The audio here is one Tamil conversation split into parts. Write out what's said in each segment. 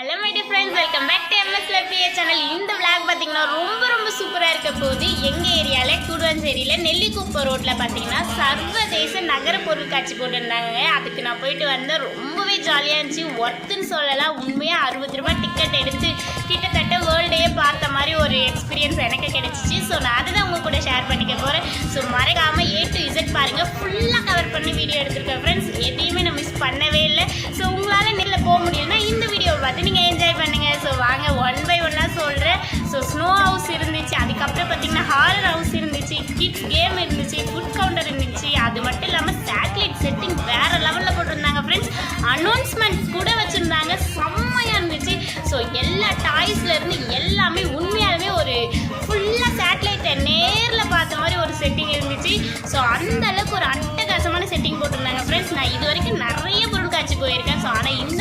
Hello my dear friends welcome back to MS லப்பிய channel இந்த விளாக் பார்த்தீங்கன்னா ரொம்ப ரொம்ப சூப்பராக இருக்க போகுது. எங்கள் ஏரியாவில் கூடுவஞ்சேரியில் நெல்லிக்குப்பம் ரோட்டில் பார்த்தீங்கன்னா சர்வதேச நகர பொருட்காட்சி போட்டிருந்தாங்க. அதுக்கு நான் போயிட்டு வந்தேன். ரொம்பவே ஜாலியாக இருந்துச்சு. ஒர்த்துன்னு சொல்லலாம். உண்மையாக அறுபது ரூபாய் டிக்கெட் எடுத்து கிட்டத்தட்ட வேர்ல்டையே பார்த்த மாதிரி ஒரு எக்ஸ்பீரியன்ஸ் எனக்கு கிடைச்சிச்சு. ஸோ நான் அதை தான் உங்க கூட ஷேர் பண்ணிக்க போகிறேன் ஸோ மறக்காமல் ஏ டு இசட் பாருங்கள் ஃபுல்லாக கவர் பண்ணி வீடியோ எடுத்துருக்கேன் ஃப்ரெண்ட்ஸ் எதையுமே நான் மிஸ் பண்ணவே இல்லை. போக முடியும்னா இந்த வீடியோவை பார்த்து நீங்கள் என்ஜாய் பண்ணுங்கள் ஸோ வாங்க ஒன் பை ஒன்னாக சொல்கிறேன் ஸோ ஸ்னோ ஹவுஸ் இருந்துச்சு. அதுக்கப்புறம் பார்த்தீங்கன்னா ஹாரர் ஹவுஸ் இருந்துச்சு. கிட்ஸ் கேம் இருந்துச்சு ஃபுட் கவுண்டர் இருந்துச்சு. அது மட்டும் இல்லாமல் சேட்டலைட் செட்டிங் வேறு லெவலில் போட்டிருந்தாங்க ஃப்ரெண்ட்ஸ் அனௌன்ஸ்மெண்ட் கூட வச்சுருந்தாங்க. செம்மையாக இருந்துச்சு. ஸோ எல்லா டாய்ஸ்லேருந்து எல்லாமே உண்மையாலுமே ஒரு ஃபுல்லாக சேட்டலைட்டை நேரில் பார்த்த மாதிரி ஒரு செட்டிங் இருந்துச்சு. ஸோ அந்தளவுக்கு ஒரு அட்டகாசமான செட்டிங் போட்டிருந்தாங்க ஃப்ரெண்ட்ஸ் நான் இது வரைக்கும் நிறைய பொருட்காட்சி போயிருக்கேன். ஸோ ஆனால் இந்த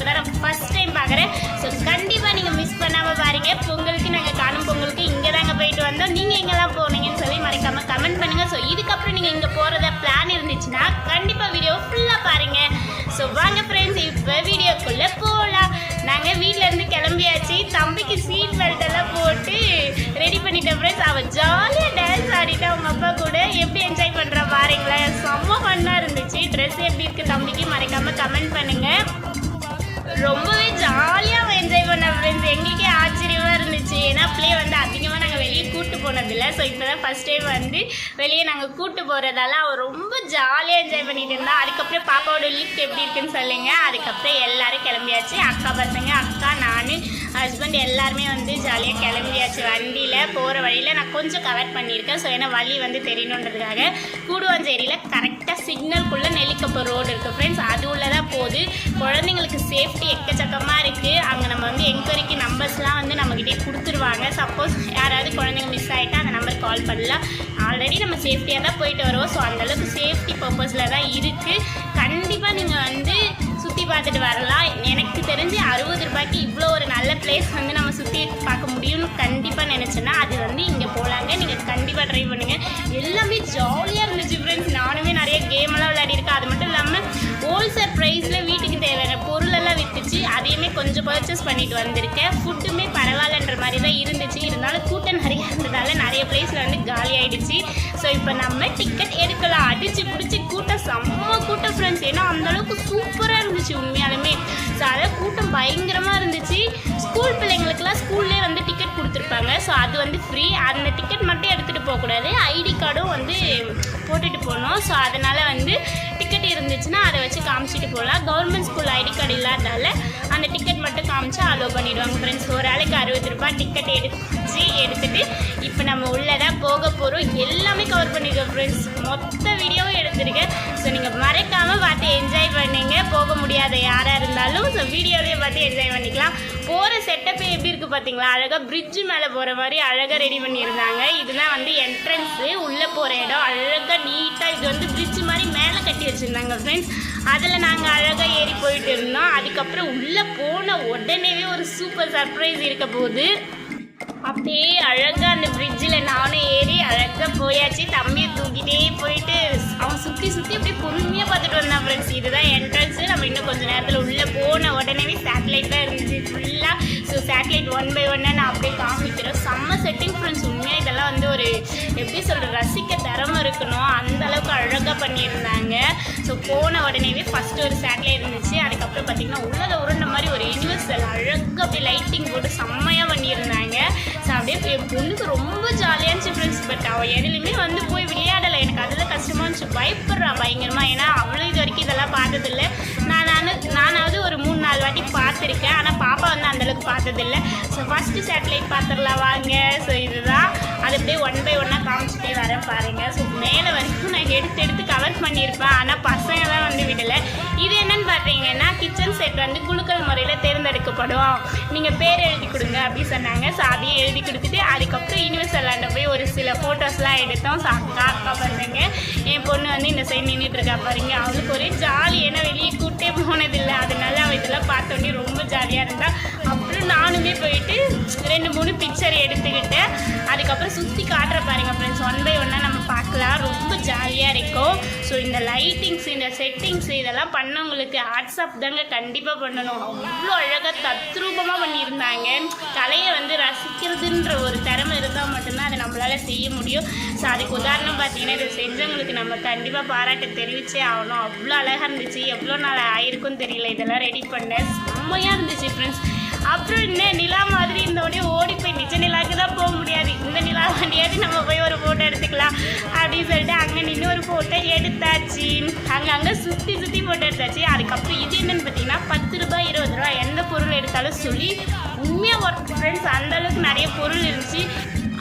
இப்போ தான் நான் ஃபஸ்ட் டைம் பார்க்குறேன். ஸோ கண்டிப்பாக நீங்கள் மிஸ் பண்ணாமல் பாருங்கள் பொங்கலுக்கு நாங்கள் காணும் பொங்கலுக்கு இங்கே தாங்க போயிட்டு வந்தோம். நீங்கள் எங்கெல்லாம் போனீங்கன்னு சொல்லி மறக்காமல் கமெண்ட் பண்ணுங்கள் ஸோ இதுக்கப்புறம் நீங்கள் இங்கே போகிறத பிளான் இருந்துச்சுன்னா கண்டிப்பாக வீடியோ ஃபுல்லாக பாருங்கள் ஸோ வாங்க ஃப்ரெண்ட்ஸ் இப்போ வீடியோக்குள்ளே போகலாம் நாங்கள் வீட்டிலேருந்து கிளம்பியாச்சு. தம்பிக்கு சீட் பெல்ட் எல்லாம் போட்டு ரெடி பண்ணிட்டேன் ஃப்ரெண்ட்ஸ் அவள் ஜாலியாக டான்ஸ் ஆடிட்டு அவங்க அப்பா கூட எப்படி என்ஜாய் பண்ணுறா பாருங்களேன். செம்ம ஃபன்னாக இருந்துச்சு. ட்ரெஸ் எப்படி இருக்குது தம்பிக்கு மறைக்காமல் கமெண்ட் பண்ணுங்கள் ரொம்பவே ஜாலியாக என்ஜாய் பண்ண ஃப்ரெண்ட்ஸ் எங்களுக்கே ஆச்சரியமாக இருந்துச்சு. ஏன்னா பிள்ளைய வந்து அதிகமாக நாங்கள் வெளியே கூட்டு போனதில்லை. ஸோ இப்போ தான் ஃபஸ்ட் டைம் வந்து வெளியே நாங்கள் கூட்டு போகிறதால அவள் ரொம்ப ஜாலியாக என்ஜாய் பண்ணிட்டு இருந்தா அதுக்கப்புறம் பாப்பாவோட லிஃப்ட் எப்படி இருக்குன்னு சொல்லுங்க. அதுக்கப்புறம் எல்லாரும் கிளம்பியாச்சு. அக்கா பசங்க அக்கா நான் ஹஸ்பண்ட் எல்லாருமே வந்து ஜாலியாக கிளம்பியாச்சு. வண்டியில் போகிற வழியில் நான் கொஞ்சம் கவர் பண்ணியிருக்கேன். ஸோ ஏன்னா வழி வந்து தெரியணுன்றதுக்காக கூடுவாஞ்சேரியில் கரெக்டாக சிக்னல்குள்ளே நெல்லிக்கப்போ ரோடு இருக்குது ஃப்ரெண்ட்ஸ் அது உள்ளே தான் போகுது. குழந்தைங்களுக்கு சேஃப்டி எக்கச்சக்கமாக இருக்குது அங்கே நம்ம வந்து என்கொயரிக்கு நம்பர்ஸ்லாம் வந்து நம்மக்கிட்டே கொடுத்துருவாங்க. சப்போஸ் யாராவது குழந்தைங்க மிஸ் ஆகிட்டா அந்த நம்பர் கால் பண்ணலாம். ஆல்ரெடி நம்ம சேஃப்டியாக தான் போயிட்டு வருவோம். ஸோ அந்தளவுக்கு சேஃப்டி பர்பஸில் தான் இருக்குது கண்டிப்பாக நீங்கள் வந்து சுற்றி பார்த்துட்டு வரலாம். எனக்கு தெரிஞ்சு அறுபது ரூபாய்க்கு இவ்வளோ ஒரு நல்ல பிளேஸ் வந்து நம்ம சுற்றி பார்க்க முடியும்னு கண்டிப்பாக நினச்சேன்னா அது வந்து இங்கே போகலாங்க நீங்கள் கண்டிப்பாக ட்ரை பண்ணுங்கள் எல்லாமே ஜாலியாக பர்ச்சேஸ் பண்ணிட்டு வந்திருக்கேன். ஃபுட்டுமே பரவாயில்லன்ற மாதிரி தான் இருந்துச்சு. இருந்தாலும் கூட்டம் நிறைய இருந்ததால நிறைய பிளேஸில் வந்து காலி ஆயிடுச்சு. ஸோ இப்போ நம்ம டிக்கெட் எடுக்கலாம். அடிச்சு பிடிச்சி கூட்டம் செம்ம கூட்டம் ஃப்ரெண்ட்ஸ் ஏன்னா அந்த அளவுக்கு சூப்பராக இருந்துச்சு உண்மையாலுமே. ஸோ அதான் கூட்டம் பயங்கரமாக இருந்துச்சு. ஸ்கூல் பிள்ளைங்களுக்குலாம் ஸ்கூல்லே வந்து டிக்கெட் கொடுத்துருப்பாங்க. ஸோ அது வந்து ஃப்ரீ அந்த டிக்கெட் மட்டும் எடுத்துகிட்டு போகக்கூடாது. ஐடி கார்டும் வந்து போட்டுட்டு போகணும். ஸோ அதனால் வந்து டிக்கெட் இருந்துச்சுன்னா அதை வச்சு காமிச்சிட்டு போகலாம். கவர்மெண்ட் ஸ்கூல் ஐடி கார்டு இல்லாததால அந்த டிக்கெட் மட்டும் காமிச்சு அலோவ் பண்ணிடுவாங்க ஃப்ரெண்ட்ஸ் ஒரு ஆளுக்கு அறுபது ரூபாய் டிக்கெட் எடுத்து எடுத்துட்டு இப்போ நம்ம உள்ளே தான் போக போகிறோம் எல்லாமே கவர் பண்ணிருக்கோம் ஃப்ரெண்ட்ஸ் மொத்த வீடியோவும் எடுத்திருக்கேன் ஸோ நீங்கள் மறக்காமல் பார்த்து என்ஜாய் பண்ணுங்க. போக முடியாத யாராக இருந்தாலும் ஸோ வீடியோலேயே பார்த்து என்ஜாய் பண்ணிக்கலாம். போகிற செட்டப்பே எப்படி இருக்குது பார்த்தீங்களா அழகாக பிரிட்ஜு மேலே போகிற மாதிரி அழகாக ரெடி பண்ணியிருந்தாங்க. இதுதான் வந்து என்ட்ரன்ஸு உள்ளே போகிற இடம். அழகாக நீட்டாக இது வந்து பிரிட்ஜு மாதிரி கட்டி வச்சுருந்தாங்க ஃப்ரெண்ட்ஸ் அதில் நாங்கள் அழகாக ஏறி போயிட்டு இருந்தோம். அதுக்கப்புறம் உள்ளே போன உடனேவே ஒரு சூப்பர் சர்ப்ரைஸ் இருக்க போகுது. அப்படியே அழகாக அந்த ஃப்ரிட்ஜில் நானும் ஏறி அழகாக போயாச்சு. தம்பியை தூக்கிட்டே போயிட்டு அவன் சுற்றி சுற்றி அப்படியே பொறுமையாக பார்த்துட்டு வந்தான் ஃப்ரெண்ட்ஸ் இதுதான் என்ட்ரன்ஸு நம்ம இன்னும் கொஞ்சம் நேரத்தில் உள்ளே போன உடனே சேட்டலைட் தான் இருந்துச்சு. ஃபுல்லாக ஸோ சேட்டலைட் ஒன் பை ஒன்னாக நான் அப்படியே காமிக்கிறேன். செம்ம செட்டிங் ஃப்ரெண்ட்ஸ் உண்மையாக இதெல்லாம் வந்து ஒரு எப்படி சொல்கிற ரசிக்க திறமை இருக்கணும். அந்த அளவுக்கு அழகாக பண்ணியிருந்தாங்க. ஸோ போன உடனேவே ஃபஸ்ட்டு ஒரு சேட்டலைட் இருந்துச்சு. அதுக்கப்புறம் பார்த்தீங்கன்னா உள்ளத உருண்ட மாதிரி ஒரு யூனிவர்சல் அழகாக அப்படியே லைட்டிங் போட்டு செம்மையாக பண்ணியிருந்தாங்க. ஸோ அப்படியே என் பொண்ணுக்கு ரொம்ப ஜாலியாக இருந்துச்சு ஃப்ரெண்ட்ஸ் பட் அவள் எதுலையுமே வந்து போய் விளையாடலை. எனக்கு அதுதான் கஷ்டமாக இருந்துச்சு. பயப்படுறா பயங்கரமாக ஏன்னா அவளும் இது வரைக்கும் இதெல்லாம் பார்த்ததில்ல. நான் நான் நானாவது ஒரு மூணு நாலு வாட்டி பார்த்துருக்கேன். ஆனால் பாப்பா வந்து அந்தளவுக்கு பார்த்ததில்ல. ஸோ ஃபஸ்ட்டு சேட்டலைட் பார்த்துடலாம் வாங்க. ஸோ இதுதான். அது அப்படியே ஒன் பை ஒன்னாக காமிச்சிட்டே வரேன் பாருங்கள் ஸோ மேலே வரைக்கும் நான் எடுத்து எடுத்து கவர் பண்ணியிருப்பேன். ஆனால் பசங்க தான் வந்து விடலை. இது என்னன்னு பார்த்தீங்கன்னா கிச்சன் செட் வந்து குலுக்கல் முறையில் தேர்ந்தெடுக்கப்படும். நீங்கள் பேர் எழுதி கொடுங்க அப்படி சொன்னாங்க. ஸோ அதையும் எழுதி கொடுத்துட்டு அதுக்கப்புறம் யூனிவர்சலாண்ட போய் ஒரு சில ஃபோட்டோஸ்லாம் எடுத்தோம். ஸோ அக்கா அக்கா பசங்க என் பொண்ணு வந்து இந்த சைடு நின்றுட்டு பாருங்க. அவளுக்கு ஒரே ஜாலி ஏன்னா வெளியே கூட்டே போனதில்லை. அதனால அவள் இதெல்லாம் பார்த்தோன்னே ரொம்ப ஜாலியாக இருந்தா. அப்புறம் நானுமே போயிட்டு ரெண்டு மூணு பிக்சர் எடுத்துக்கிட்டேன் அதுக்கப்புறம் சுற்றி காட்டுற பாருங்கள் ஃப்ரெண்ட்ஸ் ஒன் பை ஒன்னாக நம்ம பார்க்கலாம். ரொம்ப ஜாலியாக இருக்கும். ஸோ இந்த லைட்டிங்ஸ் இந்த செட்டிங்ஸ் இதெல்லாம் பண்ணவங்களுக்கு ஹாட்ஸ்அப் தாங்க கண்டிப்பாக பண்ணணும். அவ்வளோ அழகாக தத்ரூபமாக பண்ணியிருந்தாங்க. கலையை வந்து ரசிக்கிறதுன்ற ஒரு திறமை இருந்தால் மட்டும்தான் அதை நம்மளால் செய்ய முடியும். ஸோ அதுக்கு உதாரணம் பார்த்தீங்கன்னா இதை செஞ்சவங்களுக்கு நம்ம கண்டிப்பாக பாராட்டு தெரிவிச்சே ஆகணும். அவ்வளோ அழகாக இருந்துச்சு. எவ்வளோ நாள் ஆயிருக்கும் தெரியல. இதெல்லாம் ரெடி பண்ணேன். செம்மையாக இருந்துச்சு ஃப்ரெண்ட்ஸ் அப்புறம் என்ன நிலா மாதிரி இருந்தோடனே ஓடி போய் நிஜ நிலாவுக்கு தான் போக முடியாது. இந்த நிலா வண்டியாவது நம்ம போய் ஒரு ஃபோட்டோ எடுத்துக்கலாம் அப்படின்னு சொல்லிட்டு அங்கே நின்று ஒரு ஃபோட்டோ எடுத்தாச்சு. அங்கே அங்கே சுற்றி சுற்றி ஃபோட்டோ எடுத்தாச்சு. அதுக்கப்புறம் இது என்னென்னு பார்த்தீங்கன்னா பத்து ரூபாய் இருபது ரூபா எந்த பொருள் எடுத்தாலும் சொல்லி உண்மையாக ஒர்க் ஃப்ரெண்ட்ஸ் அந்த அளவுக்கு நிறைய பொருள் இருந்துச்சு.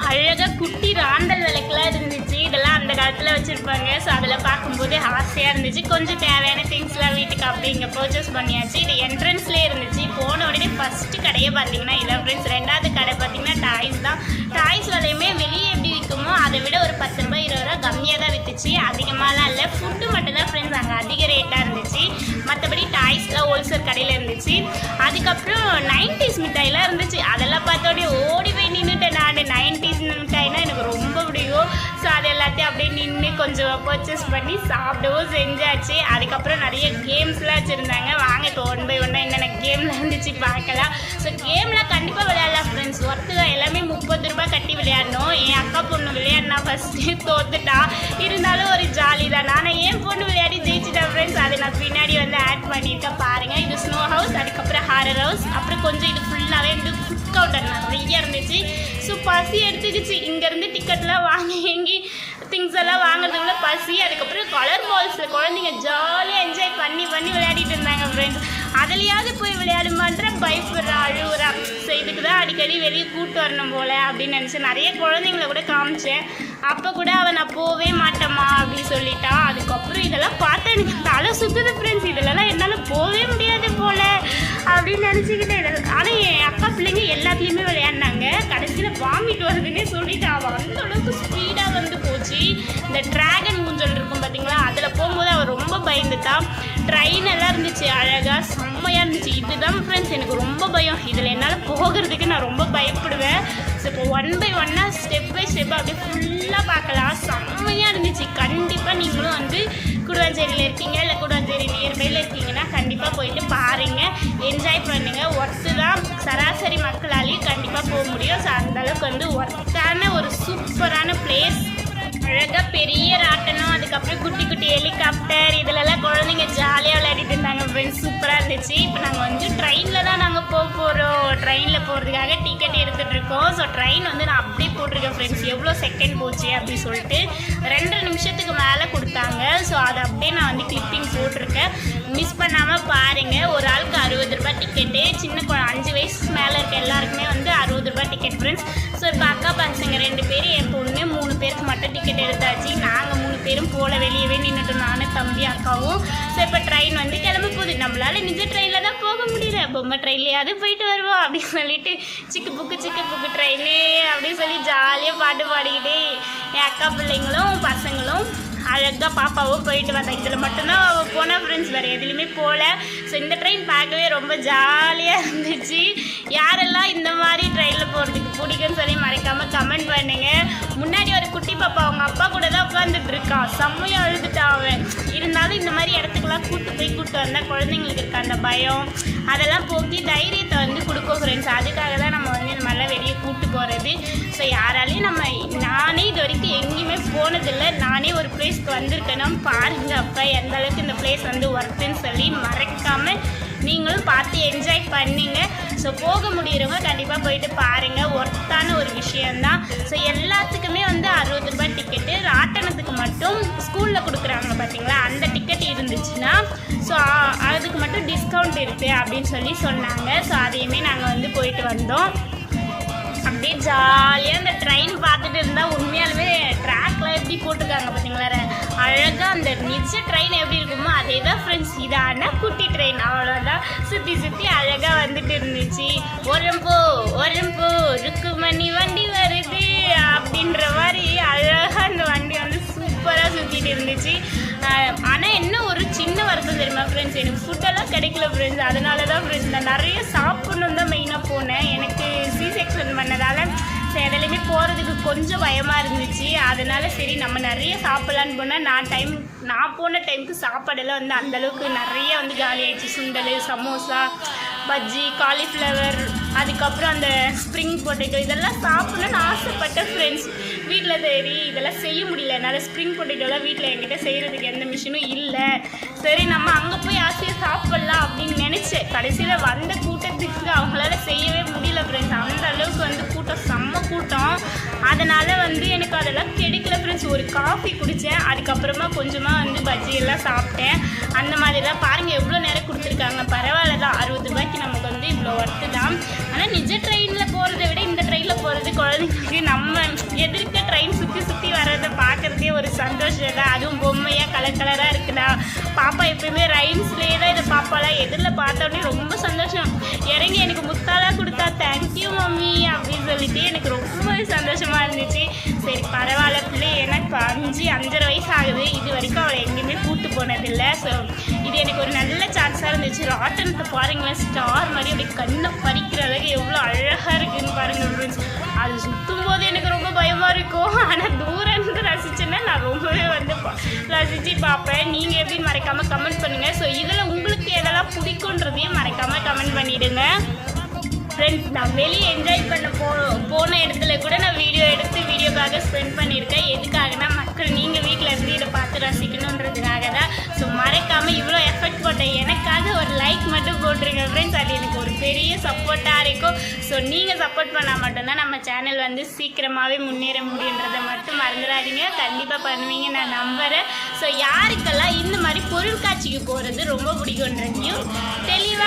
அழகாக குட்டி ராண்டல் விளக்குலாம் இருந்துச்சு. இதெல்லாம் அந்த காலத்தில் வச்சுருப்பாங்க. ஸோ அதில் பார்க்கும்போது ஆசையாக இருந்துச்சு. கொஞ்சம் தேவையான திங்ஸ்லாம் வீட்டுக்கு அப்படி இங்கே பர்ச்சேஸ் பண்ணியாச்சு. இது என்ட்ரன்ஸ்லேயே இருந்துச்சு. போன உடனே ஃபஸ்ட்டு கடையை பார்த்தீங்கன்னா இதான் ஃப்ரெண்ட்ஸ் ரெண்டாவது கடை பார்த்தீங்கன்னா டாய்ஸ் தான். டாய்ஸ் விலையுமே வெளியே எப்படி விற்குமோ அதை விட ஒரு பத்து ரூபாய் இருபது ரூபா கம்மியாக தான் விற்றுச்சு அதிகமாகலாம் இல்லை. ஃபுட்டு மட்டும் தான் ஃப்ரெண்ட்ஸ் அங்கே அதிக ரேட்டாக இருந்துச்சு. மற்றபடி டாய்ஸ்லாம் ஹோல்சேல் கடையில் இருந்துச்சு. அதுக்கப்புறம் நைன்டிஸ் மிட்டாயெலாம் இருந்துச்சு. அதெல்லாம் பார்த்தோடனே ஓடி போய் நின்றுட்டேன் நான். நைன்டிஸ் மிட்டாய்னா எனக்கு ரொம்ப பிடிக்கும் ஸோ அது எல்லாத்தையும் அப்படியே நின்று கொஞ்சம் பர்ச்சேஸ் பண்ணி சாப்பிடவும் செஞ்சாச்சு. அதுக்கப்புறம் நிறைய கேம்ஸ்லாம் வச்சுருந்தாங்க. வாங்க இப்போ ஒன் பை ஒன்னாக என்னென்ன கேம்லாம் இருந்துச்சு பார்க்கலாம். ஸோ கேம்லாம் கண்டிப்பாக விளையாடலாம் ஃப்ரெண்ட்ஸ் ஒர்த்து தான். எல்லாமே முப்பது ரூபாய் கட்டி விளையாடணும். என் அக்கா பொண்ணு விளையாடினா ஃபஸ்ட்டு தோத்துட்டா. இருந்தாலும் ஒரு ஜாலி தான். நான் என் பொண்ணு விளையாடி ஜெயிச்சிட்டேன் ஃப்ரெண்ட்ஸ் அதை நான் பின்னாடி வந்து ஆட் பண்ணியிருக்கேன் பாருங்கள் இது ஸ்னோ ஹவுஸ் அதுக்கப்புறம் ஹாரர் ஹவுஸ் அப்புறம் கொஞ்சம் இது ஃபுல்லாகவே வந்து கவுண்டர் நிறைய இருந்துச்சு. ஸோ பசி எடுத்துக்கிச்சு. இங்கேருந்து டிக்கெட்லாம் வாங்கி எங்கி திங்ஸ் எல்லாம் வாங்குறதுக்குள்ள பசி. அதுக்கப்புறம் கலர் பால்ஸில் குழந்தைங்க ஜாலியாக என்ஜாய் பண்ணி பண்ணி விளையாடிட்டு இருந்தாங்க ஃப்ரெண்ட்ஸ் அதுலையாவது போய் விளையாடுமான்ற பயப்படுறா அழுவுறா. ஸோ இதுக்கு தான் அடிக்கடி வெளியே கூட்டு வரணும் போல் அப்படின்னு நினச்சேன் நிறைய குழந்தைங்கள கூட காமிச்சேன். அப்போ கூட அவன் நான் போவே மாட்டேம்மா அப்படின்னு சொல்லி அப்படின்னு நினச்சிக்கிட்டேன் ஆனால் என் அக்கா பிள்ளைங்க எல்லாத்துலேயுமே விளையாடினாங்க. கடைசியில் வாமிட் வருதுன்னே சொல்லிட்டு. அவள் அந்த அளவுக்கு ஸ்பீடாக வந்து போச்சு. இந்த டிராகன் ஊஞ்சல் இருக்கும் பார்த்தீங்களா அதில் போகும்போது அவள் ரொம்ப பயந்துட்டான் ட்ரெயின் எல்லாம் இருந்துச்சு. அழகாக செம்மையாக இருந்துச்சு. இதுதான் ஃப்ரெண்ட்ஸ் எனக்கு ரொம்ப பயம். இதில் என்னால் போகிறதுக்கு நான் ரொம்ப பயப்படுவேன். ஸோ இப்போ ஒன் பை ஒன்னாக ஸ்டெப் பை ஸ்டெப் அப்படியே ஃபுல்லாக பார்க்கலாம். செம்மையாக இருந்துச்சு. கண்டிப்பாக நீங்களும் வந்து குடுவாஞ்சேரியில் இருக்கீங்க? இல்லை குடுவாஞ்சேரி நியர்பையில் இருக்கீங்கன்னா கண்டிப்பாக போயிட்டு பாருங்கள் என்ஜாய் பண்ணுங்கள் ஒர்த்து தான். சராசரி மக்களாலேயும் கண்டிப்பாக போக முடியும். ஸோ அந்தளவுக்கு வந்து ஒர்த்தான ஒரு சூப்பரான பிளேஸ் அழகாக பெரிய ராட்டனம் அதுக்கப்புறம் குட்டி குட்டி ஹெலிகாப்டர் இதிலெல்லாம் குழந்தைங்க ஜாலியாக விளையாடிட்டு இருந்தாங்க. ஃப்ரெண்ட்ஸ் சூப்பராக இருந்துச்சு. இப்போ நாங்கள் வந்து ட்ரெயினில் தான் நாங்கள் போக போகிறோம் ட்ரெயினில் போகிறதுக்காக டிக்கெட் பார்த்துட்டு இருக்கோம் ஸோ ட்ரெயின் வந்து நான் அப்படியே போட்டிருக்கேன் ஃப்ரெண்ட்ஸ் எவ்வளோ செகண்ட் போச்சு அப்படின்னு சொல்லிட்டு ரெண்டு நிமிஷத்துக்கு மேலே கொடுத்தாங்க. ஸோ அதை அப்படியே நான் வந்து கிளிப்பிங் போட்டிருக்கேன். மிஸ் பண்ணாமல் பாருங்கள் ஒரு ஆளுக்கு அறுபது ரூபாய் டிக்கெட்டு சின்ன குழ அஞ்சு வயசுக்கு மேலே இருக்க எல்லாருக்குமே வந்து அறுபது ரூபாய் டிக்கெட் ஃப்ரெண்ட்ஸ் ஸோ இப்போ அக்கா பசங்க ரெண்டு பேர் என் பொண்ணு மூணு பேருக்கு மட்டும் டிக்கெட் எடுத்தாச்சு. நாங்கள் பேரும் போல வெளியவே நின்றுட்டோம் நானும் தம்பி அக்காவும். ஸோ இப்போ ட்ரெயின் வந்து கிளம்ப போகுது நம்மளால நிஜ ட்ரெயினில் தான் போக முடியல. பொம்மை ட்ரெயின்லையாவது போயிட்டு வருவோம் அப்படின்னு சொல்லிட்டு சிக்கு புக்கு சிக்கு புக்கு ட்ரெயினே அப்படின்னு சொல்லி ஜாலியாக பாட்டு பாடிக்கிட்டே என் அக்கா பிள்ளைங்களும் பசங்களும் அழகாக பாப்பாவும் போயிட்டு வந்தேன் இதில் மட்டும்தான் அவள் வேறு எதுலேயுமே போகல ஸோ இந்த ட்ரெயின் பார்க்கவே ரொம்ப ஜாலியாக இருந்துச்சு. யாரெல்லாம் இந்த மாதிரி ட்ரெயினில் போகிறதுக்கு பிடிக்கும்னு சொல்லி மறைக்காமல் கமெண்ட் பண்ணுங்க. முன்னாடி ஒரு குட்டி பாப்பா அவங்க அப்பா கூட தான் உட்காந்துட்டு இருக்கான் செம்மையாக அழுதுட்டா அவன். இருந்தாலும் இந்த மாதிரி இடத்துக்குலாம் கூட்டு போய் கூட்டு வந்தால் குழந்தைங்களுக்கு இருக்க அந்த பயம். அதெல்லாம் போக்கி தைரியத்தை வந்து கொடுக்கும் ஃப்ரெண்ட்ஸ் அதுக்காக தான் நம்ம வந்து எல்லாம் வெளியே கூட்டு போகிறது ஸோ யாராலையும் நம்ம நானே இது வரைக்கும் எங்கேயுமே போனதில்லை. நானே ஒரு பிளேஸ்க்கு வந்திருக்கேன்னா பாருங்க அப்போ எந்த அளவுக்கு இந்த பிளேஸ் வந்து ஒர்த்துன்னு சொல்லி மறக்காமல் நீங்களும் பார்த்து என்ஜாய் பண்ணிங்க. ஸோ போக முடியறவங்க கண்டிப்பாக போயிட்டு பாருங்கள் ஒர்த்தான ஒரு விஷயந்தான் ஸோ எல்லாத்துக்குமே வந்து அறுபது ரூபாய் டிக்கெட்டு ராட்டணத்துக்கு மட்டும் ஸ்கூலில் கொடுக்குறாங்க பார்த்தீங்களா அந்த டிக்கெட் இருந்துச்சுன்னா ஸோ அதுக்கு மட்டும் டிஸ்கவுண்ட் இருக்குது அப்படின்னு சொல்லி சொன்னாங்க. ஸோ அதையுமே நாங்கள் வந்து போயிட்டு வந்தோம். அப்படியே ஜாலியாக அந்த ட்ரெயின் பார்த்துட்டு இருந்தால் உண்மையாலுமே ட்ராக்ல எப்படி போட்டிருக்காங்க பார்த்தீங்களா அழகாக அந்த நிஜ ட்ரெயின் எப்படி இருக்குமோ அதே தான் ஃப்ரெண்ட்ஸ் இதான குட்டி ட்ரெயின் அவ்வளோதான் சுற்றி சுற்றி அழகாக வந்துட்டு இருந்துச்சு. ஒரம்போ ஒரம்போ ருக்குமணி வண்டி வருது அப்படின்ற மாதிரி அழகாக அந்த வண்டி வந்து சூப்பராக சுற்றிட்டு இருந்துச்சு. ஆனால் என்ன ஒரு சின்ன வருத்தம் தெரியுமா ஃப்ரெண்ட்ஸ் எனக்கு ஃபுட்டெல்லாம் கிடைக்கல ஃப்ரெண்ட்ஸ் அதனால தான் ஃப்ரெண்ட்ஸ் நான் நிறைய சாப்பிட்ணும் தான் மெயினாக போனேன். எனக்கு சி செக்ஷன் பண்ணதால் எதுலேயுமே போகிறதுக்கு கொஞ்சம் பயமாக இருந்துச்சு. அதனால சரி நம்ம நிறைய சாப்பிட்லான்னு போனால் நான் டைம் நான் போன டைமுக்கு சாப்பாடெல்லாம் வந்து அந்தளவுக்கு நிறைய வந்து காலி ஆயிடுச்சு சுண்டல் சமோசா பஜ்ஜி காலிஃப்ளவர் அதுக்கப்புறம் அந்த ஸ்ப்ரிங் பொட்டேட்டோ இதெல்லாம் சாப்பிட்ணுன்னு ஆசைப்பட்டேன் ஃப்ரெண்ட்ஸ் வீட்டில் சரி இதெல்லாம் செய்ய முடியல. என்னால் ஸ்ப்ரிங் பொட்டேட்டோலாம் வீட்டில் என்கிட்ட செய்கிறதுக்கு எந்த மிஷினும் இல்லை. சரி நம்ம அங்கே போய் ஆசையாக சாப்பிட்லாம் அப்படின்னு நினச்சேன் கடைசியில் வந்த கூட்டத்துக்கு அவங்களால செய்யவே முடியல ஃப்ரெண்ட்ஸ் அந்த அளவுக்கு வந்து கூட்டம் செம்ம கூட்டம். அதனால் வந்து எனக்கு அதெல்லாம் கிடைக்கல ஃப்ரெண்ட்ஸ் ஒரு காஃபி குடித்தேன் அதுக்கப்புறமா கொஞ்சமாக வந்து பஜ்ஜியெல்லாம் சாப்பிட்டேன். அந்த மாதிரி தான் பாருங்கள் எவ்வளோ நேரம் கொடுத்துருக்காங்க. பரவாயில்ல தான் அறுபது ரூபாய்க்கு நமக்கு வந்து இவ்வளோ ஒர்த்து தான். ஆனால் நிஜ ட்ரெயினில் போகிறத விட ட்ரெயினில் போகிறது குழந்தைங்களுக்கு நம்ம எதிர்க்க ட்ரெயின் சுற்றி சுற்றி வர்றதை பார்க்குறதே ஒரு சந்தோஷம் தான் அதுவும் பொம்மையாக கலர் கலராக இருக்குதா? பாப்பா எப்பயுமே ரைம்ஸ்லேயே தான் இதை பாப்பாலாம் எதிரில் பார்த்தோன்னே ரொம்ப சந்தோஷம். இறங்கி எனக்கு முத்தாலாம் கொடுத்தா தேங்க்யூ மம்மி அப்படின்னு சொல்லிட்டு எனக்கு ரொம்ப சந்தோஷமாக இருந்துச்சு. சரி பரவாயில்ல இப்போ அஞ்சு அஞ்சரை வயசு ஆகுது இது வரைக்கும் அவளை எங்கேயுமே கூட்டு போனதில்லை. ஸோ இது எனக்கு ஒரு நல்ல சான்ஸாக இருந்துச்சு. ராட்டனத்தை பாருங்களேன் ஸ்டார் மாதிரி அப்படி கண்ணை பறிக்கிற அளவுக்கு எவ்வளோ அழகாக இருக்குதுன்னு பாருங்கள் ஃப்ரெண்ட்ஸ் அது சுற்றும் போது எனக்கு ரொம்ப பயமாக இருக்கும். ஆனால் தூரம் இருந்து ரசிச்சேன்னா நான் ரொம்பவே வந்து ரசித்து பார்ப்பேன். நீங்கள் எப்படி மறக்காமல் கமெண்ட் பண்ணுங்கள் ஸோ இதில் உங்களுக்கு எதெல்லாம் பிடிக்குன்றதையும் மறக்காமல் கமெண்ட் பண்ணிவிடுங்க ஃப்ரெண்ட்ஸ் நான் வெளியே என்ஜாய் பண்ண போ போன இடத்துல கூட நான் வீடியோ எடுத்து வீடியோக்காக ஸ்பெண்ட் பண்ணியிருக்கேன். எதுக்காகனா மக்கள் நீங்கள் வீட்டில் இருந்து இதை பார்த்து ரசிக்கணுன்றதுக்காக தான் ஸோ மறக்காமல் இவ்வளோ எஃபெக்ட் போட்டேன் எனக்காக ஒரு லைக் மட்டும் போட்டுருங்க ஃப்ரெண்ட்ஸ் அது எனக்கு ஒரு பெரிய சப்போர்ட்டாக இருக்கும். ஸோ நீங்கள் சப்போர்ட் பண்ணால் மட்டும்தான் நம்ம சேனல் வந்து சீக்கிரமாகவே முன்னேற முடியுன்றதை மட்டும் மறந்துடாதீங்க. கண்டிப்பாக பண்ணுவீங்க நான் நம்புகிறேன் ஸோ யாருக்கெல்லாம் இந்த மாதிரி பொருட்காட்சிக்கு போகிறது ரொம்ப பிடிக்குன்றதையும்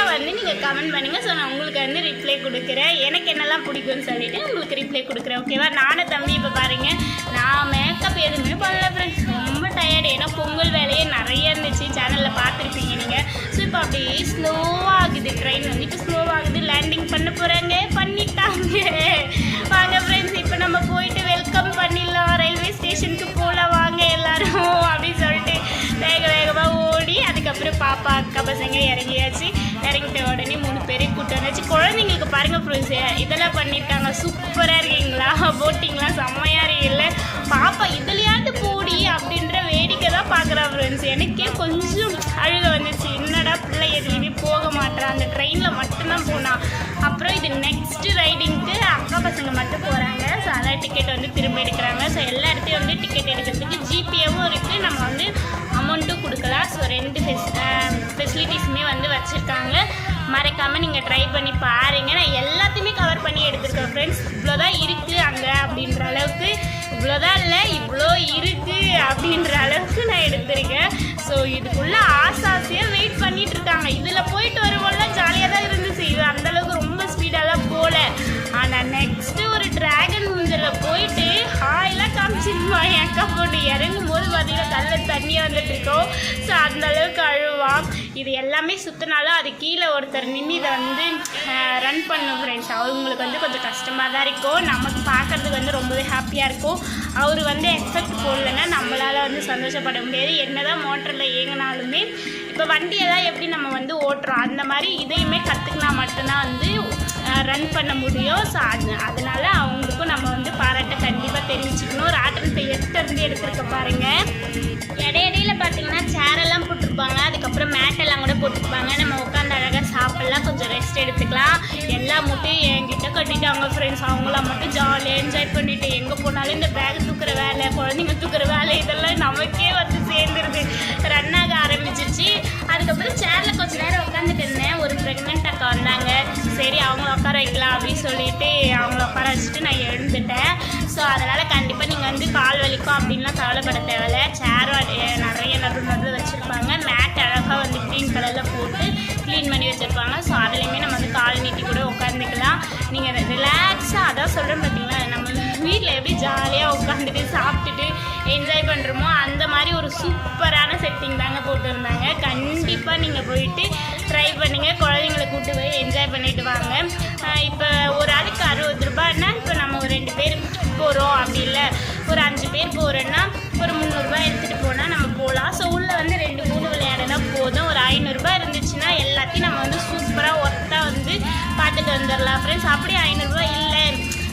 தெளிவாக வந்து நீங்கள் கமெண்ட் பண்ணுங்கள் ஸோ நான் உங்களுக்கு வந்து ரிப்ளை கொடுக்குறேன். எனக்கு என்னெல்லாம் பிடிக்கும்னு சொல்லிட்டு உங்களுக்கு ரிப்ளை கொடுக்குறேன். ஓகேவா நானும் தம்பி இப்போ பாருங்கள் நான் மேக்கப் எதுவுமே பண்ணல ஃப்ரெண்ட்ஸ் ரொம்ப டயர்டு ஏன்னா பொங்கல் வேலையே நிறைய இருந்துச்சு. சேனலில் பார்த்துருப்பீங்க நீங்கள் ஸோ இப்போ அப்படியே ஸ்லோவாகுது ட்ரெயின் வந்து இப்போ ஸ்லோவாகுது லேண்டிங் பண்ண போகிறாங்க பண்ணிட்டாங்க. வாங்க ஃப்ரெண்ட்ஸ் இப்போ நம்ம போயிட்டு வெல்கம் பண்ணிடலாம். ரயில்வே ஸ்டேஷனுக்கு போகலாம் வாங்க எல்லாரும். அப்படின்னு சொல்லிட்டு வேக வேகமாக ஓடி அதுக்கப்புறம் பாப்பா அக்கா பசங்க இறங்கியாச்சு. இறங்கிட்ட உடனே மூணு பேரையும் கூட்டம் வந்தாச்சு. குழந்தைங்களுக்கு பாருங்க ஃப்ரெண்ட்ஸ் இதெல்லாம் பண்ணியிருக்காங்க சூப்பராக இருக்கீங்களா? போட்டிங்லாம் செம்மையாக இருக்கீங்கள? பாப்பா இதுலையாவது போடி அப்படின்ற வேடிக்கை தான் பார்க்குறா ஃப்ரெண்ட்ஸ் எனக்கே கொஞ்சம் அழுக வந்துச்சு என்னடா பிள்ளை எதுலேயுமே போக மாட்டேறா அந்த ட்ரெயினில் மட்டும்தான் போனான் அப்புறம் இது நெக்ஸ்ட்டு ரைடிங்க்கு அக்கா பசங்க மட்டும் போகிறாங்க ஸோ அதான் டிக்கெட் வந்து திரும்ப எடுக்கிறாங்க. ஸோ எல்லா இடத்தையும் வந்து டிக்கெட் எடுக்கிறதுக்கு ஜிபேவும் இருக்குது நம்ம வந்து அமௌண்ட்டும் கொடுக்கலாம். ஸோ ரெண்டு ஃபெஸ் ஃபெசிலிட்டிஸுமே வந்து வச்சுருக்காங்க. மறக்காமல் நீங்கள் ட்ரை பண்ணி பாருங்க. நான் எல்லாத்தையுமே கவர் பண்ணி எடுத்துருக்கேன் ஃப்ரெண்ட்ஸ் இவ்வளோதான் இருக்குது அங்கே அப்படின்ற அளவுக்கு. இவ்வளோதான் இல்லை இவ்வளோ இருக்குது அப்படின்ற அளவுக்கு நான் எடுத்திருக்கேன். ஸோ இதுக்குள்ளே ஆசை ஆசையாக வெயிட் பண்ணிட்டு இருக்காங்க. இதில் போயிட்டு வரும்போதெல்லாம் ஜாலியாக தான் இருந்துச்சு. இது அந்தளவுக்கு ரொம்ப ஸ்பீடாலாம் போகல ஆனால் நெக்ஸ்ட்டு ஒரு ட்ராகன் ஊஞ்சலில் போயிட்டு ஹாய்லாம் காமிச்சிருமா என் அக்கா போட்டு இறங்கும் போது பார்த்தீங்கன்னா கல்ல தண்ணியாக வந்துட்டு இருக்கோம். ஸோ அந்த அளவுக்கு இது எல்லாமே சுற்றினாலும் அது கீழே ஒருத்தர் நின்று இதை வந்து ரன் பண்ணும் ஃப்ரெண்ட்ஸ் அவங்களுக்கு வந்து கொஞ்சம் கஷ்டமாக தான் இருக்கும். நமக்கு பார்க்கறதுக்கு வந்து ரொம்பவே ஹாப்பியாக இருக்கும். அவர் வந்து எஃபெக்ட் போடலைன்னா நம்மளால் வந்து சந்தோஷப்பட முடியாது. என்ன தான் மோட்டரில் இயங்கினாலுமே இப்போ வண்டியெல்லாம் எப்படி நம்ம வந்து ஓட்டுறோம்? அந்த மாதிரி இதையுமே கற்றுக்கினா மட்டும்தான் வந்து ரன் பண்ண முடியும். ஸோ அது அதனால் அவங்களுக்கும் நம்ம வந்து பாராட்ட கண்டிப்பாக தெரிவிச்சுக்கணும். ஒரு ஆட்டத்தை எடுத்துருந்து எடுத்துருக்க பாருங்கள் இடையிடையில பார்த்தீங்கன்னா சேரெல்லாம் போட்டிருப்பாங்க. அதுக்கப்புறம் மேட்டெல்லாம் கூட போட்டிருப்பாங்க. நம்ம உட்காந்து அழகாக சாப்பிட்லாம். கொஞ்சம் ரெஸ்ட் எடுத்துக்கலாம். எல்லா முட்டையும் என்கிட்ட கட்டிட்டாங்க ஃப்ரெண்ட்ஸ் அவங்களாம் மட்டும் ஜாலியாக என்ஜாய் பண்ணிட்டு எங்கே போனாலும் இந்த பேக் தூக்குற வேலை குழந்தைங்க தூக்குற வேலை இதெல்லாம் நமக்கு அவங்கள உட்கார வைக்கலாம் அப்படின்னு சொல்லிட்டு அவங்கள உட்கார வச்சுட்டு நான் எழுந்துட்டேன். ஸோ அதனால் கண்டிப்பாக நீங்கள் வந்து கால் வலிக்கும் அப்படின்லாம் கவலைப்பட தேவையில்ல. சேர் நிறைய நடுவு நடுவு வச்சுருப்பாங்க. மேட் அழகாக வந்து க்ரீன் கலரில் போட்டு க்ளீன் பண்ணி வச்சுருப்பாங்க ஸோ அதுலேயுமே நம்ம வந்து கால் நீட்டி கூட உட்காந்துக்கலாம் நீங்கள் ரிலாக்ஸாக அதான் சொல்கிறேன் பார்த்தீங்களா நம்ம வீட்டில் எப்படி ஜாலியாக உட்காந்துட்டு சாப்பிட்டுட்டு என்ஜாய் பண்ணுறோமோ அந்த மாதிரி ஒரு சூப்பரான செட்டிங் தாங்க போட்டிருந்தாங்க. கண்டிப்பாக நீங்கள் போயிட்டு ட்ரை பண்ணுங்கள் குழந்தைங்களை கூட்டு போய் என்ஜாய் பண்ணிட்டு வாங்க. இப்போ ஒரு ஆளுக்கு அறுபது ரூபாய்னா இப்போ நம்ம ஒரு ரெண்டு பேர் போகிறோம் அப்படி இல்லை. ஒரு அஞ்சு பேர் போகிறோன்னா ஒரு முந்நூறுரூபா எடுத்துகிட்டு போனால் நம்ம எல்லாத்தையும் நம்ம வந்து சூப்பராக ஒர்த்தாக வந்து பார்த்துட்டு வந்துடலாம். ஃப்ரெண்ட்ஸ் அப்படியே ஐநூறுரூவா இல்லை.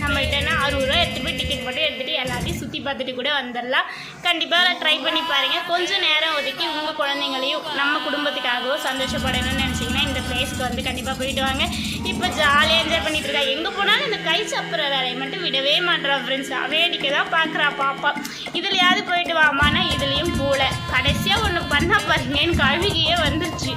நம்மகிட்டனா அறுபது ரூபா எடுத்துகிட்டு போய் டிக்கெட் மட்டும் எடுத்துகிட்டு எல்லாத்தையும் சுற்றி பார்த்துட்டு கூட வந்துடலாம். கண்டிப்பாக ட்ரை பண்ணி பாருங்கள் கொஞ்சம் நேரம் ஒதுக்கி உங்கள் குழந்தைங்களையும் நம்ம குடும்பத்துக்காகவோ சந்தோஷப்படணும்னு நினச்சிங்கன்னா இந்த பிளேஸ்க்கு வந்து கண்டிப்பாக போயிட்டு வாங்க. இப்போ ஜாலியாக என்ஜாய் பண்ணிட்டு இருக்கா. எங்கே போனாலும் இந்த கை சாப்பிட்ற வேலையை மட்டும் விடவே மாட்டேறா ஃப்ரெண்ட்ஸ் வேடிக்கை தான் பார்க்குறா பாப்பா. இதுலையாவது போயிட்டு வாமானா இதுலேயும் போகல கடைசியாக ஒன்று பண்ணால் பாருங்கன்னு கழுகியே வந்துருச்சு.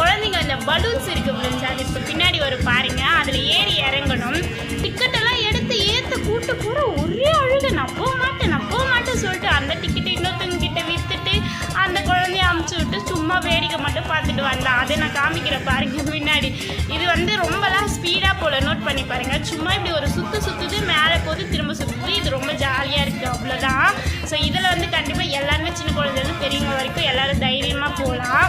குழந்தைங்க அந்த பலூன்ஸ் இருக்கு ஃப்ரெண்ட்ஸ். அது இப்போ பின்னாடி ஒரு பாருங்க. அதில் ஏறி இறங்கணும். டிக்கெட்டெல்லாம் எடுத்து ஏற்ற கூட்டு கூட ஒரே அழுக. நான் போக மாட்டேன் நான் போக மாட்டேன் சொல்லிட்டு அந்த டிக்கெட்டை இன்னொருத்தவங்க கிட்ட விற்றுட்டு அந்த குழந்தைய அமுச்சு விட்டு சும்மா வேடிக்கை மட்டும் பார்த்துட்டு வந்தேன் அதை நான் காமிக்கிறேன் பாருங்க பின்னாடி. இது வந்து ரொம்பலாம் ஸ்பீடாக போல. நோட் பண்ணி பாருங்க. சும்மா இப்படி ஒரு சுத்து சுற்றுது மேலே போது திரும்ப சுற்றுது இது ரொம்ப ஜாலியாக இருக்குது அவ்வளோதான் ஸோ இதில் வந்து கண்டிப்பாக எல்லாருமே சின்ன குழந்தைலேருந்து பெரியவங்க வரைக்கும் எல்லாரும் தைரியமாக போகலாம்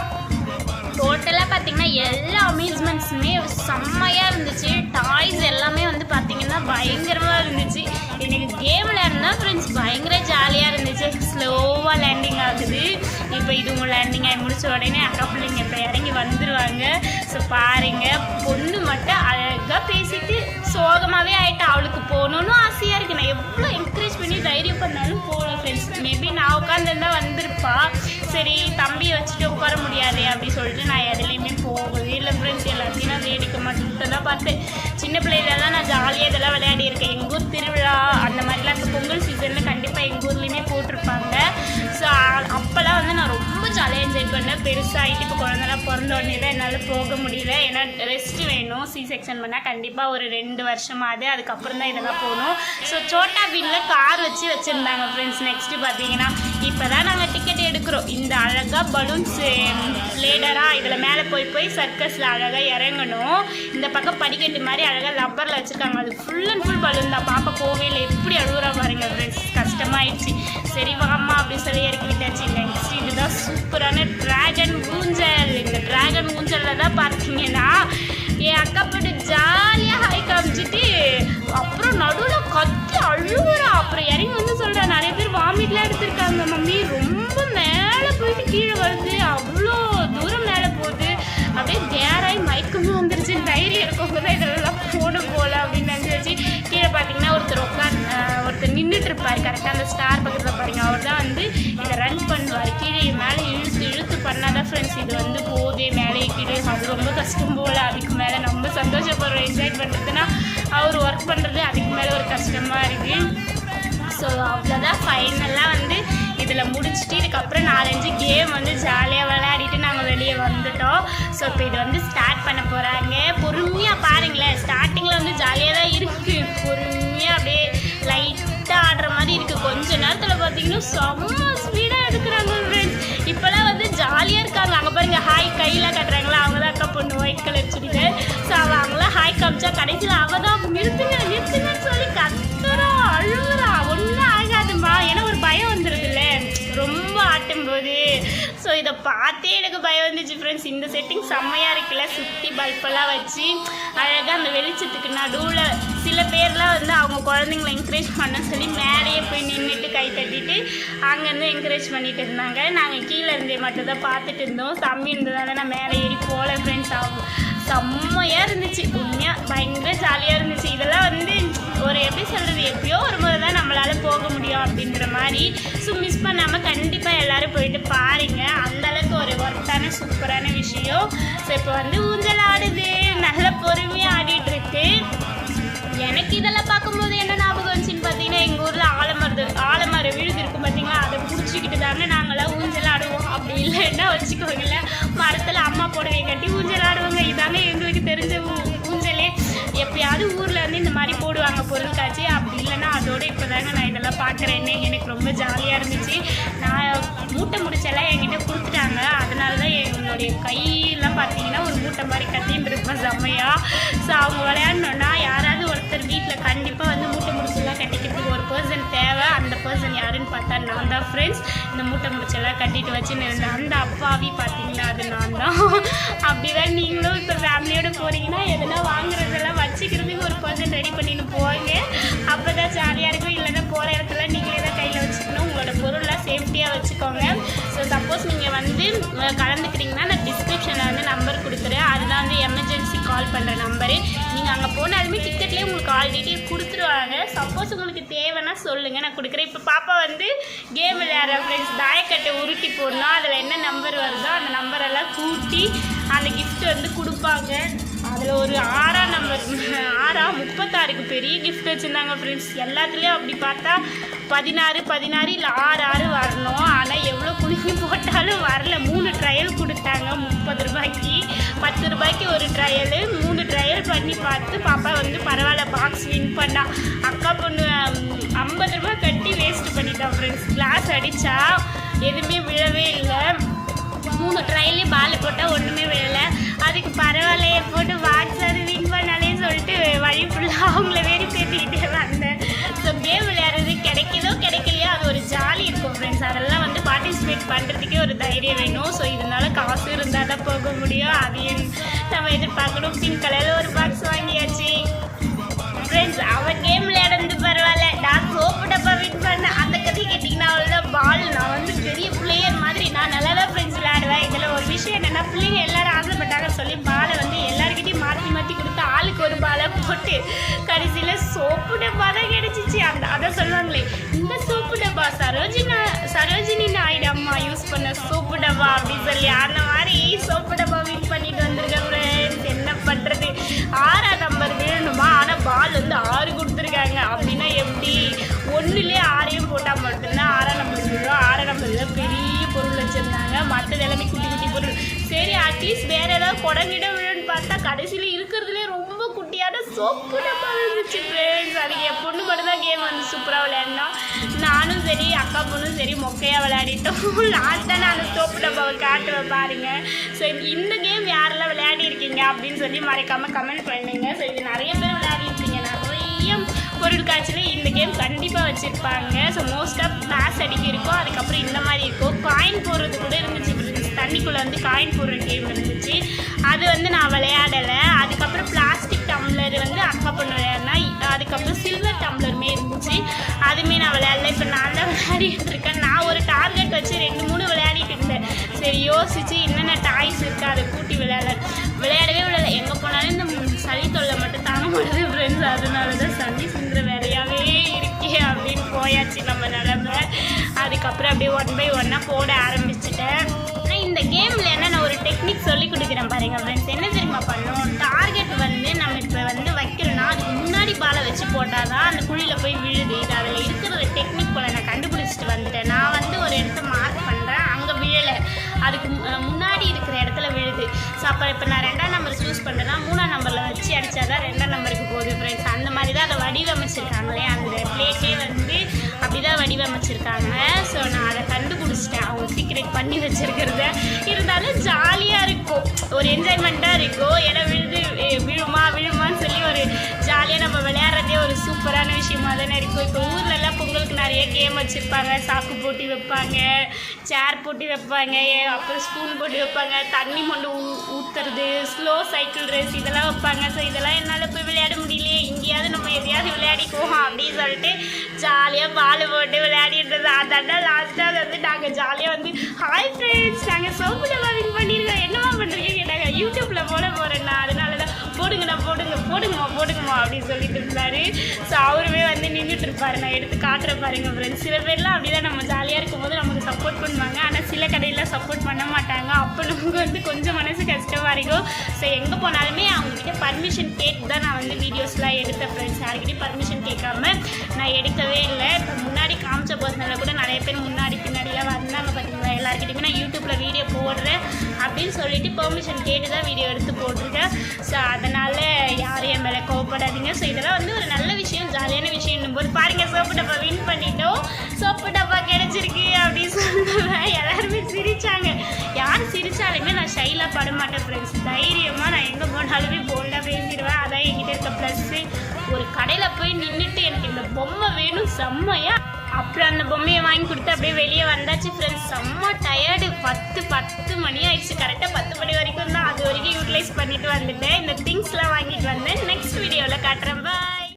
டோட்டலாக பார்த்தீங்கன்னா எல்லா அம்யூஸ்மெண்ட்ஸுமே செம்மையாக இருந்துச்சு. டாய்ஸ் எல்லாமே வந்து பார்த்தீங்கன்னா பயங்கரமாக இருந்துச்சு. எனக்கு கேம் விளையாடுனா ஃப்ரெண்ட்ஸ் பயங்கர ஜாலியாக இருந்துச்சு. ஸ்லோவாக லேண்டிங் ஆகுது. இப்போ இது உங்கள் லேண்டிங் ஆகி முடிச்ச உடனே அக்கா பிள்ளைங்க இப்போ இறங்கி வந்துடுவாங்க ஸோ பாருங்க. பொண்ணு மட்டும் அழகாக பேசிட்டு சோகமாகவே ஆகிட்டு அவளுக்கு போகணுன்னு ஆசையாக இருக்குது நான் எவ்வளோ என்கரேஜ் பண்ணி தைரியம் பண்ணாலும் உட்காந்துருந்தா வந்திருப்பா. சரி தம்பியை வச்சுட்டு உட்கார முடியாது அப்படி சொல்லிட்டு நான் எதுலேயுமே போகவே இல்லை ஃப்ரெண்ட்ஸ் எல்லாத்தையும் நான் வேடிக்கை மட்டும் தான் பார்த்தேன். சின்ன பிள்ளையிலலாம் நான் ஜாலியாக இதெல்லாம் விளையாடி இருக்கேன். எங்கள் ஊர் திருவிழா அந்த மாதிரிலாம் இந்த பொங்கல் சீசனில் கண்டிப்பாக எங்கள் ஊர்லேயுமே போட்டிருப்பாங்க. ஸோ அப்போல்லாம் வந்து நான் ரொம்ப ஜாலியாக என்ஜாய் பண்ணேன் பெருசாகிட்டு இப்போ குழந்தைலாம் பிறந்த உடனே தான் என்னால் போக முடியல. ஏன்னா ரெஸ்ட் வேணும். சி செக்ஷன் பண்ணால் கண்டிப்பாக ஒரு ரெண்டு வருஷமாவது அதுக்கப்புறம் தான் இதெல்லாம் போகணும். ஸோ சோட்டா பீனில் கார் வச்சு வச்சுருந்தாங்க ஃப்ரெண்ட்ஸ் நெக்ஸ்ட்டு பார்த்தீங்கன்னா இப்போ தான் நாங்கள் டிக்கெட் எடுக்கிறோம். இந்த அழகாக பலூன்ஸ் லேடராக இதில் மேலே போய் போய் சர்க்கஸில் அழகாக இறங்கணும். இந்த பக்கம் படிக்கட்டு மாதிரி அழகாக லப்பரில் வச்சுருக்காங்க. அது ஃபுல் அண்ட் ஃபுல் பலூன் தான். பாப்பா கோவையில் எப்படி அழுகுறா பாருங்க ஃப்ரெண்ட்ஸ் கஷ்டமாயிடுச்சு. சரி வாமா அப்படின்னு சொல்லி இறக்கி விட்டாச்சு நெக்ஸ்ட் இதுதான் சூப்பரான ட்ராகன் ஊஞ்சல். இந்த ட்ராகன் ஊஞ்சலில் தான் பார்த்தீங்கன்னா என் அக்கா போட்டு ஜாலியாக ஹாய் காமிச்சிட்டு அப்புறம் நடுவில் கத்தி அழுகுறா அப்புறம் இறங்கி வந்து சொல்கிறா நிறைய பேர் வாமிட்லாம் எடுத்திருக்காங்க மம்மி. ரொம்ப மேலே போயிட்டு கீழே வருது. அவ்வளோ தூரம் மேலே போகுது. அப்படியே தேராய் மயக்கமும் வந்துருச்சு. தைரியம் இருக்கவங்க தான் இதெல்லாம் போடும் போகல அப்படின்னு நினச்சி கீழே பார்த்தீங்கன்னா ஒருத்தர் உட்கார் ஒருத்தர் நின்றுட்டு இருப்பார். கரெக்டாக அந்த ஸ்டார் பக்கத்தில் பாருங்க. அவர் தான் வந்து இதை ரன் பண்ணுவார். கீழே மேலே இழுத்து பண்ணால் தான் ஃப்ரெண்ட்ஸ் இது வந்து போதே மேலே கீழே அது ரொம்ப கஷ்டம் போல். அதுக்கு மேலே நம்ம சந்தோஷப்படுறோம் என்ஜாய் பண்ணுறதுன்னா அவர் ஒர்க் பண்ணுறது அதுக்கு மேலே ஒரு கஷ்டமாக இருக்குது ஸோ அவ்வளோதான் ஃபைனலாக வந்து இதில் முடிச்சுட்டு இதுக்கப்புறம் நாலஞ்சு கேம் வந்து ஜாலியாக விளையாடிட்டு நாங்கள் வெளியே வந்துட்டோம். ஸோ இப்போ இது வந்து ஸ்டார்ட் பண்ண போகிறாங்க பொறுமையாக பாருங்களேன். ஸ்டார்டிங்கில் வந்து ஜாலியாக தான் இருக்குது பொறுமையாக அப்படியே லைட்டாக ஆடுற மாதிரி இருக்குது கொஞ்ச நேரத்தில் பார்த்தீங்கன்னா செம்ம ஸ்பீடாக எடுக்கிறாங்க ஃப்ரெண்ட்ஸ் இப்போலாம் ஜாலியாக இருக்காங்க. அங்கே பாருங்க ஹாய் கையில் கட்டுறாங்களா? அவங்க தான் அக்கா பொண்ணு ஒயிட் கலர் சுடிதார். ஸோ அவள் அவங்களாம் ஹாய் காமிச்சா கடைசியில் அவள் தான் நிறுத்துங்க நிறுத்துங்கன்னு சொல்லி கத்துறா அழுகுறா. ஒன்றும் ஆகாதுமா ஏன்னா ஒரு பயம் வந்துடுதுல்ல காட்டும்போது ஸோ இதை பார்த்தே எனக்கு பயம் வந்துச்சு ஃப்ரெண்ட்ஸ் இந்த செட்டிங் செம்மையாக இருக்குல்ல. சுற்றி பல்பெல்லாம் வச்சு அழகாக அந்த வெளிச்சத்துக்கு நடுவில் சில பேர்லாம் வந்து அவங்க குழந்தைங்கள என்கரேஜ் பண்ண சொல்லி மேலேயே போய் நின்றுட்டு கை தட்டிட்டு அங்கேருந்து என்கரேஜ் பண்ணிட்டு இருந்தாங்க. நாங்கள் கீழே இருந்தே மட்டும் தான் பார்த்துட்டு இருந்தோம். தம்பி இருந்ததால நான் மேலே ஏறி போகல ஃப்ரெண்ட்ஸ் ஆகும் செம்மையாக இருந்துச்சு. உண்மையாக பயங்கர ஜாலியாக இருந்துச்சு. இதெல்லாம் வந்து ஒரு எப்படி சொல்கிறது எப்பயோ ஒரு முறை தான் நம்மளால் போக முடியும் அப்படின்ற மாதிரி. ஸோ மிஸ் பண்ணாமல் கண்டிப்பாக எல்லோரும் போயிட்டு பாருங்க. அந்தளவுக்கு ஒரு ஒர்த்தான சூப்பரான விஷயம். ஸோ இப்போ வந்து ஊஞ்சல் ஆடுது. நல்ல பொறுமையாக ஆடிட்டு இருக்கு எனக்கு இதெல்லாம் பார்க்கும்போது என்ன ஞாபகம் வந்துச்சுன்னு பார்த்தீங்கன்னா எங்கள் ஊரில் ஆலமரது ஆலமர விழுது இருக்கும் பார்த்தீங்களா? அதை பிடிச்சிக்கிட்டு தானே நாங்களாம் ஊஞ்சல் ஆடுவோம். அப்படி இல்லைன்னா வச்சுக்கோங்களேன் மரத்தில் புடவை கட்டி ஊஞ்சல் ஆடுவாங்க. இதாங்க எங்களுக்கு தெரிஞ்ச ஊஞ்சலே. எப்பயாவது ஊரில் வந்து இந்த மாதிரி போடுவாங்க பொருட்காட்சி. அப்படி இல்லைன்னா அதோட இப்போ தாங்க நான் இதெல்லாம் பார்க்குறேன்னே எனக்கு ரொம்ப ஜாலியாக இருந்துச்சு. நான் மூட்டை முடிச்செல்லாம் என்கிட்ட கொடுத்துட்டாங்க. அதனால தான் எங்களுடைய கையெல்லாம் பார்த்தீங்கன்னா ஒரு மூட்டை மாதிரி கட்டின்னு இருப்பேன். செம்மையாக ஸோ அவங்க விளையாடணுன்னா யாராவது ஒருத்தர் வீட்டில் கண்டிப்பாக வந்து மூட்டை முடிச்செல்லாம் கட்டிக்கிறதுக்கு ஒரு பர்சன் தேவை. அந்த பர்சன் யாருன்னு பார்த்தா நான் தான் ஃப்ரெண்ட்ஸ் இந்த மூட்டை முடிச்செல்லாம் கட்டிட்டு வச்சுன்னு இருந்தேன் அந்த அப்பாவி பார்த்தீங்கன்னா அது நான் தான். அப்படிதான் நீங்களும் இப்போ ஃபேமிலியோடு போகிறீங்கன்னா எதனா வாங்குறதெல்லாம் வச்சுக்கிறதுக்கு ஒரு பர்சன் ரெடி பண்ணிட்டு போங்க. அப்போ தான் ஜாலியாக இருக்கும். இல்லைன்னா போகிற இடத்துல நீங்களே தான் பொருள்லாம் சேஃப்டியாக வச்சுக்கோங்க. ஸோ சப்போஸ் நீங்கள் வந்து கலந்துக்கிறீங்கன்னா நான் டிஸ்கிரிப்ஷனில் வந்து நம்பர் கொடுக்குறேன் அதுதான் வந்து எமர்ஜென்சி கால் பண்ணுற நம்பரு நீங்கள் அங்கே போனாலுமே டிக்கெட் டீட்டெயில் கொடுத்துருவாங்க. சப்போஸ் உங்களுக்கு தேவைன்னா சொல்லுங்கள் நான் கொடுக்குறேன். இப்போ பாப்பா வந்து கேம் விளையாடுற ஃப்ரெண்ட்ஸ் தாயக்கட்டை உருட்டி போடணும். அதில் என்ன நம்பர் வருதோ அந்த நம்பரெல்லாம் கூட்டி அந்த கிஃப்ட் வந்து கொடுப்பாங்க. ஒரு ஆறாம் நம்பர் ஆறா முப்பத்தாறுக்கு பெரிய கிஃப்ட் வச்சுருந்தாங்க ஃப்ரெண்ட்ஸ் எல்லாத்துலேயும் அப்படி பார்த்தா பதினாறு பதினாறு இல்லை ஆறு ஆறு வரணும். ஆனால் எவ்வளோ குலுக்கி போட்டாலும் வரல. மூணு ட்ரையல் கொடுத்தாங்க முப்பது ரூபாய்க்கு. பத்து ரூபாய்க்கு ஒரு ட்ரையலு மூணு ட்ரையல் பண்ணி பார்த்து பாப்பா வந்து பரவாயில்ல பாக்ஸ் வின் பண்ணா. அக்கா பொண்ணு ஐம்பது ரூபாய் கட்டி வேஸ்ட் பண்ணிட்டான் ஃப்ரெண்ட்ஸ் கிளாஸ் அடித்தா எதுவுமே விழவே இல்லை. மூணு ட்ரையிலையும் பால் போட்டால் ஒன்றுமே விழலை. அதுக்கு பரவாயில்லையே போட்டு பாக்ஸ் வின் பண்ணாலே சொல்லிட்டு வழி ஃபுல்லாக அவங்கள வேறு பேத்திக்கிட்டே வந்தேன். ஸோ கேம் விளையாடுறது கிடைக்குதோ கிடைக்கலையோ அது ஒரு ஜாலி இருக்கும் ஃப்ரெண்ட்ஸ் அதெல்லாம் வந்து பார்ட்டிசிபேட் பண்ணுறதுக்கே ஒரு தைரியம் வேணும். ஸோ இதனால காசு இருந்தால் தான் போக முடியும். அதையும் நம்ம எதிர்பார்க்கணும். பிங்க் கலரில் விஷயம் என்னென்னா பிள்ளைங்க எல்லாரும் ஆசைப்பட்டாங்க சொல்லி பாலை வந்து எல்லாருக்கிட்டையும் மாற்றி மாற்றி கொடுத்து ஆளுக்கு ஒரு பாலை போட்டு கடைசியில் சோப்பு டப்பா தான் கிடச்சிச்சு. அந்த அதை சொல்லுவாங்களே இந்த சோப்பு டப்பா சரோஜினா சரோஜினி நாயுடு அம்மா யூஸ் பண்ண சோப்பு டப்பா அப்படின்னு சொல்லி அந்த மாதிரி சோப்பு டப்பா வின் பண்ணிட்டு வந்திருக்கேன் ஃப்ரெண்ட்ஸ் என்ன பண்ணுறது ஆறா நம்பர் வேணுமா? ஆனால் பால் வந்து ஆறு கொடுத்துருக்காங்க. அப்படின்னா எப்படி? ஒன்றுலேயே ஆறையும் போட்டால் மட்டும்தான் ஆறாம் நம்பர் விழும் ஆறாம் நம்பரில் பெரிய பொருள் வச்சுருந்தாங்க. மற்றது எல்லாமே குட்டி குட்டி பொருள். சரி அட்லீஸ்ட் வேறு ஏதாவது குடங்கிட விழுன்னு பார்த்தா கடைசியில் இருக்கிறதுலே ரொம்ப குட்டியான சோப்பு டப்பா இருந்துச்சு ஃப்ரெண்ட்ஸ் அதுக்கு என் பொண்ணு மட்டும்தான் கேம் வந்து சூப்பராக விளையாடினோம் நானும் சரி அக்கா பொண்ணும் சரி மொக்கையாக விளையாடிட்டோம். நான் தானே அந்த சோப்பு டப்பாவை காட்டுவேன் பாருங்க. ஸோ இந்த கேம் யாரெல்லாம் விளையாடி இருக்கீங்க அப்படின்னு சொல்லி மறைக்காமல் கமெண்ட் பண்ணுங்க. ஸோ இது நிறைய பேர் விளையாடி இருக்கீங்க நிறைய பொருள் காட்சியில் இந்த கேம் கண்டிப்பாக வச்சுருப்பாங்க. ஸோ மோஸ்ட் ஆஃப் கிளாஸ் அடிக்க இருக்கும் அதுக்கப்புறம் இந்த மாதிரி இருக்கும் காயின் போடுறது கூட இருந்துச்சு. தண்ணிக்குள்ளே வந்து காயின் போடுற கேம் இருந்துச்சு. அது வந்து நான் விளையாடலை. அதுக்கப்புறம் பிளாஸ்டிக் டம்ளர் வந்து அக்கா பொண்ணு விளையாடினா அதுக்கப்புறம் சில்வர் டம்ளருமே இருந்துச்சு. அதுவுமே நான் விளையாடல. இப்போ நான் தான் விளையாடிட்டு இருக்கேன். நான் ஒரு டார்கெட் வச்சு ரெண்டு மூணு விளையாடிட்டு இருந்தேன். சரி யோசிச்சு என்னென்ன டாய்ஸ் இருக்குது அதை கூட்டி விளையாட விளையாடவே விளையாட எங்கே போனால் அப்படி ஒன் பை ஒன்னாக போட ஆரம்பிச்சிட்டேன். இந்த கேமில் என்ன நான் ஒரு டெக்னிக் சொல்லி கொடுக்குறேன் பாருங்க ஃப்ரெண்ட்ஸ் என்ன தெரியுமா பண்ணணும் டார்கெட் வந்து நம்ம இப்போ வந்து வைக்கிறோம்னா அதுக்கு முன்னாடி பாலை வச்சு போட்டால் தான் அந்த குழியில் போய் விழுது. இது அதில் இருக்கிற டெக்னிக் போல் நான் கண்டுபிடிச்சிட்டு வந்துட்டேன். நான் வந்து ஒரு இடத்த மார்க் பண்ணுறேன் அங்கே விழலை. அதுக்கு மு- முன்னாடி இருக்கிற இடத்துல விழுது. ஸோ அப்போ இப்போ நான் ரெண்டாம் நம்பர் சூஸ் பண்ணுறேன்னா மூணாம் நம்பரில் வச்சு அடித்தா தான் ரெண்டாம் நம்பருக்கு போகுது ஃப்ரெண்ட்ஸ் அந்த மாதிரி தான் அதை வடிவமைச்சிருக்காங்களே அந்த பிளேட்டே வந்து அப்படி தான் வடிவமைச்சிருக்காங்க. ஸோ நான் அதை கண்டுபிடிச்சிட்டேன். அவங்க சீக்ரெட் பண்ணி வச்சிருக்கிறத. இருந்தாலும் ஜாலியாக இருக்கும். ஒரு என்ஜாய்மெண்ட்டாக இருக்கும். ஏன்னா விழுது விழுமா விழுமான்னு சொல்லி ஒரு ஜாலியாக நம்ம விளையாடுறதே ஒரு சூப்பரான விஷயமா தானே இருக்கும். இப்போ ஊர்லலாம் பொங்கலுக்கு நிறைய கேம் வச்சுருப்பாங்க. சாக்கு போட்டி வைப்பாங்க சேர் போட்டி வைப்பாங்க அப்புறம் ஸ்பூன் போட்டி வைப்பாங்க. தண்ணி மொண்டு ஊ ஊற்றுறது ஸ்லோ சைக்கிள் ரேஸ் இதெல்லாம் வைப்பாங்க. ஸோ இதெல்லாம் என்னால் போய் விளையாட முடியல. எதையாவது விளையாடிக்குவோம் அப்படின்னு சொல்லிட்டு ஜாலியாக பால் போட்டு விளையாடிட்டு இருந்தோம் அதாண்டா லாஸ்ட்டாக வந்து நாங்கள் ஜாலியாக வந்து ஹாய் ஃப்ரெண்ட்ஸ் நாங்கள் சோப்பு டப்பா வின் பண்ணியிருக்கோம் என்னவா பண்ணுறீங்க கேட்டாங்க யூடியூப்பில் போட போகிறேன்னா அதனால தான் போடுங்கண்ணா போடுங்க போடுங்கம்மா போடுங்கம்மா அப்படின்னு சொல்லிட்டு இருந்தாரு ஸோ அவருமே வந்து நின்றுட்டு இருப்பாரு நான் எடுத்து காட்டுற பாருங்க ஃப்ரெண்ட்ஸ் சில பேர்லாம் அப்படி தான் நம்ம ஜாலியாக இருக்கும்போது நமக்கு சப்போர்ட் பண்ணுவாங்க. ஆனால் சில கடையில் சப்போர்ட் பண்ண மாட்டாங்க அப்போ நமக்கு வந்து கொஞ்சம் மனசு கஷ்டமாக இருக்கும் ஸோ எங்கே போனாலுமே அவங்ககிட்ட பர்மிஷன் கேட்டு தான் நான் வந்து வீடியோ பேசவே இல்லை. இப்போ முன்னாடி காமிச்ச பர்சனில் கூட நிறைய பேர் முன்னாடி பின்னாடிலாம் வந்தாங்க பார்த்தீங்களா? எல்லாருக்கிட்டையுமே நான் யூடியூப்பில் வீடியோ போடுறேன் அப்படின்னு சொல்லிட்டு பெர்மிஷன் கேட்டு தான் வீடியோ எடுத்து போட்டிருக்கேன். ஸோ அதனால் யாரும் என் மேலே கோவப்படாதீங்க. ஸோ இதெல்லாம் வந்து ஒரு நல்ல விஷயம் ஜாலியான விஷயம் போது பாருங்கள் சோப்பு டப்பா வின் பண்ணிட்டோம். சோப்பு டப்பா கிடைச்சிருக்கு அப்படின்னு சொல்லுவேன் எல்லாருமே சிரித்தாங்க யார் சிரித்தாலுமே நான் ஷைலாக பட மாட்டேன் ஃப்ரெண்ட்ஸ் தைரியமாக நான் எங்கே போனாலுமே போல்டாக பேசிடுவேன். அதான் என்கிட்ட இருக்க ப்ளஸ்ஸு ஒரு கடையில் போய் நின்றுட்டு எனக்கு இந்த பொம்மை வேணும் செம்மையா. அப்புறம் அந்த பொம்மையை வாங்கி கொடுத்து அப்படியே வெளியே வந்தாச்சு ஃப்ரெண்ட்ஸ் செம்ம டயர்டு பத்து பத்து மணி ஆயிடுச்சு. கரெக்டாக பத்து மணி வரைக்கும் தான் அது வரைக்கும் யூட்டிலைஸ் பண்ணிட்டு வந்துட்டேன். இந்த திங்ஸ்லாம் வாங்கிட்டு வந்தேன். நெக்ஸ்ட் வீடியோவில் காட்டுறேன். பாய்